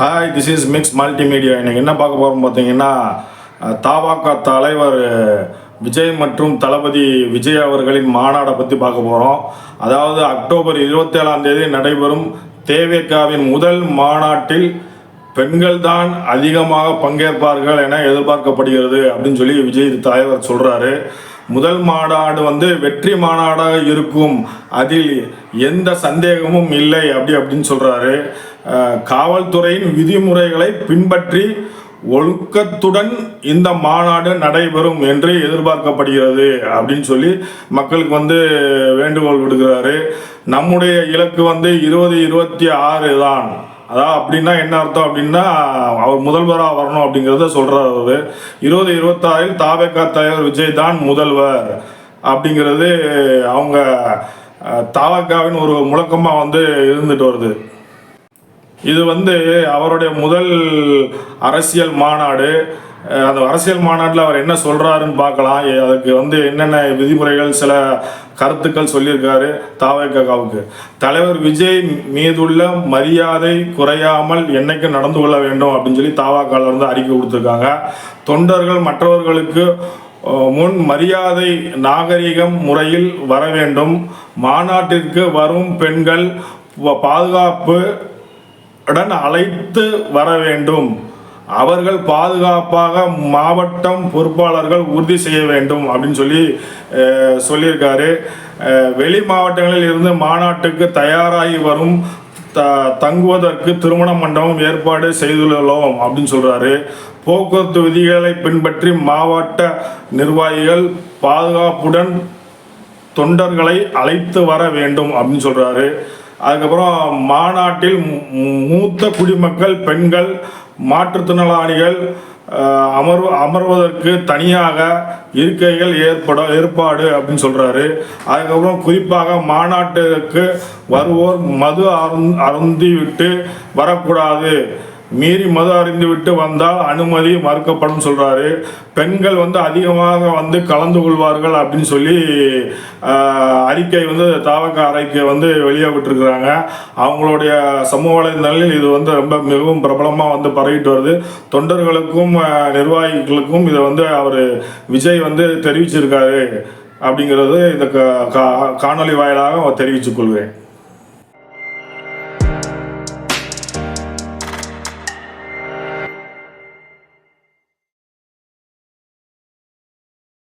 Hi this is Mix Multimedia இன்னைக்கு என்ன பார்க்க போகிறோம் பார்த்தீங்கன்னா தாவாக்கா தலைவர் விஜய் மற்றும் தளபதி விஜய் அவர்களின் மாநாடை பற்றி பார்க்க போகிறோம் அதாவது அக்டோபர் இருபத்தேழாம் தேதி நடைபெறும் தேவேகாவின் முதல் மாநாட்டில் பெண்கள் தான் அதிகமாக பங்கேற்பார்கள் என எதிர்பார்க்கப்படுகிறது அப்படின்னு சொல்லி விஜய் தலைவர் சொல்கிறாரு முதல் மாநாடு வந்து வெற்றி மாநாடாக இருக்கும். அதில் எந்த சந்தேகமும் இல்லை அப்படி அப்படின்னு சொல்கிறாரு காவல்துறையின் விதிமுறைகளை பின்பற்றி ஒழுக்கத்துடன் இந்த மாநாடு நடைபெறும் என்று எதிர்பார்க்கப்படுகிறது அப்படின்னு சொல்லி மக்களுக்கு வந்து வேண்டுகோள் விடுகிறாரு. நம்முடைய இலக்கு வந்து இருபது இருபத்தி ஆறு தான். அதான் அப்படின்னா என்ன அர்த்தம் அப்படின்னா அவர் முதல்வராக வரணும் அப்படிங்கிறத சொல்கிறார் அவர். இருபது இருபத்தாறில் தாவேகா தலைவர் விஜய் தான் முதல்வர் அப்படிங்கிறது அவங்க அஹ், ஒரு முழக்கமாக வந்து இருந்துட்டு வருது. இது வந்து அவருடைய முதல் அரசியல் மாநாடு. அந்த அரசியல் மாநாட்டில் அவர் என்ன சொல்கிறாருன்னு பார்க்கலாம். அதுக்கு வந்து என்னென்ன விதிமுறைகள் சில கருத்துக்கள் சொல்லியிருக்காரு தாவேக்காவுக்கு தலைவர் விஜய் மீதுள்ள மரியாதை குறையாமல் என்னைக்கு நடந்து கொள்ள வேண்டும் அப்படின்னு சொல்லி தாவாக்கால இருந்து அறிக்கை கொடுத்துருக்காங்க. தொண்டர்கள் மற்றவர்களுக்கு முன் மரியாதை நாகரிகம் முறையில் வர வேண்டும். மாநாட்டிற்கு வரும் பெண்கள் பாதுகாப்பு உடன் அழைத்து வர வேண்டும் அவர்கள் பாதுகாப்பாக மாவட்டம் பொறுப்பாளர்கள் உறுதி செய்ய வேண்டும் அப்படின்னு சொல்லி சொல்லியிருக்காரு. வெளி மாவட்டங்களில் இருந்து மாநாட்டுக்கு தயாராகி வரும் த தங்குவதற்கு திருமண மண்டபம் ஏற்பாடு செய்துள்ளோம் அப்படின்னு சொல்கிறாரு போக்குவரத்து விதிகளை பின்பற்றி மாவட்ட நிர்வாகிகள் பாதுகாப்புடன் தொண்டர்களை அழைத்து வர வேண்டும் அப்படின்னு சொல்கிறாரு அதுக்கப்புறம் மாநாட்டில் மூத்த குடிமக்கள் பெண்கள் மாற்றுத்திறனாளிகள் அஹ், அமர்வு அமர்வதற்கு தனியாக இருக்கைகள் ஏற்பட ஏற்பாடு அப்படின்னு சொல்கிறாரு அதுக்கப்புறம் குறிப்பாக மாநாட்டிற்கு வருவோர் மது அருந் அருந்திவிட்டு வரக்கூடாது. மீறி மது அறிந்து விட்டு வந்தால் அனுமதி மறுக்கப்படும் சொல்கிறாரு பெண்கள் வந்து அதிகமாக வந்து கலந்து கொள்வார்கள் அப்படின்னு சொல்லி அறிக்கை வந்து தாவக அறிக்கை வந்து வெளியே விட்டுருக்குறாங்க அவங்களுடைய சமூக வலைதளங்களில் இது வந்து ரொம்ப மிகவும் பிரபலமாக வந்து பரவிட்டு வருது. தொண்டர்களுக்கும் நிர்வாகிகளுக்கும் இதை வந்து அவர் விஜய் வந்து தெரிவிச்சிருக்காரு. அப்படிங்கிறது இந்த கா- கா- காணொளி வாயிலாக தெரிவித்துக் கொள்வேன்